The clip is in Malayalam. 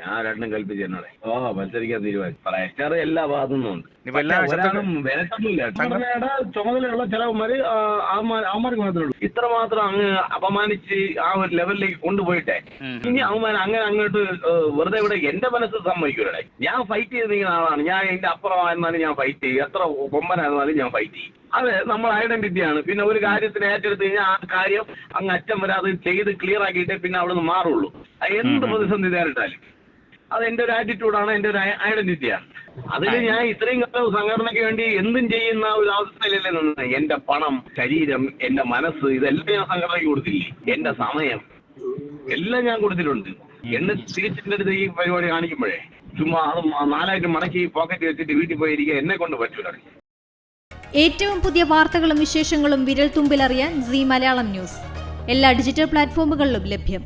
ഞാൻ രണ്ടും കൽപ്പിച്ചു എന്നോടെ ഓ മത്സരിക്കാൻ തീരുമാനിച്ചു. പ്രേക്ഷകർ എല്ലാ ഭാഗത്തു നിന്നുണ്ട് ഒരാളും വിലക്കൊന്നുമില്ല. ചുമതലയുള്ള ചിലവന്മാര് അവന്മാർക്ക് മാത്രമേ ഉള്ളൂ. ഇത്ര മാത്രം അങ്ങ് അപമാനിച്ച് ആ ഒരു ലെവലിലേക്ക് കൊണ്ടുപോയിട്ടെ. ഇനി അവന്മാർ അങ്ങനെ അങ്ങോട്ട് വെറുതെ ഇവിടെ എന്റെ മനസ്സ് സമ്മതിക്കൂലേ ഞാൻ ഫൈറ്റ് ചെയ്ത് നിൽക്കുന്ന ആളാണ്. ഞാൻ എന്റെ അപ്പുറമായിരുന്നാലും ഞാൻ ഫൈറ്റ് ചെയ്യും. എത്ര കൊമ്പനായിരുന്നാലും ഞാൻ ഫൈറ്റ് ചെയ്യും. അതെ നമ്മൾ ഐഡന്റിറ്റിയാണ് പിന്നെ ഒരു കാര്യത്തിന് ഏറ്റെടുത്ത് കഴിഞ്ഞാൽ ആ കാര്യം അങ്ങ് അറ്റം വരാതെ ചെയ്ത് ക്ലിയർ ആക്കിയിട്ടേ പിന്നെ അവിടെ നിന്ന് മാറുള്ളൂ എന്ത് പ്രതിസന്ധി നേരിട്ടാലും. അത് എന്റെ ഒരു ആറ്റിറ്റ്യൂഡാണ് എന്റെ ഒരു ഐഡന്റിറ്റിയാണ് അതിൽ ഞാൻ ഇത്രയും കാലം സംഘടനയ്ക്ക് വേണ്ടി എന്തും ചെയ്യുന്ന ഒരു അവസ്ഥയിലല്ലേ നിന്ന്. എന്റെ പണം ശരീരം എന്റെ മനസ്സ് ഇതെല്ലാം ഞാൻ സംഘടനയ്ക്ക് കൊടുത്തില്ലേ? എന്റെ സമയം എല്ലാം ഞാൻ കൊടുത്തിട്ടുണ്ട്. എന്നെ തിരിച്ചിന്റെ അടുത്ത് ഈ പരിപാടി കാണിക്കുമ്പോഴേ ചുമ്മാ അത് നാലായിട്ട് മടക്കി പോക്കറ്റ് വെച്ചിട്ട് വീട്ടിൽ പോയിരിക്കുക എന്നെ കൊണ്ട് പറ്റൂല. ഏറ്റവും പുതിയ വാർത്തകളും വിശേഷങ്ങളും വിരൽ തുമ്പിലറിയാൻ സി മലയാളം ന്യൂസ്. എല്ലാ ഡിജിറ്റൽ പ്ലാറ്റ്ഫോമുകളിലും ലഭ്യം.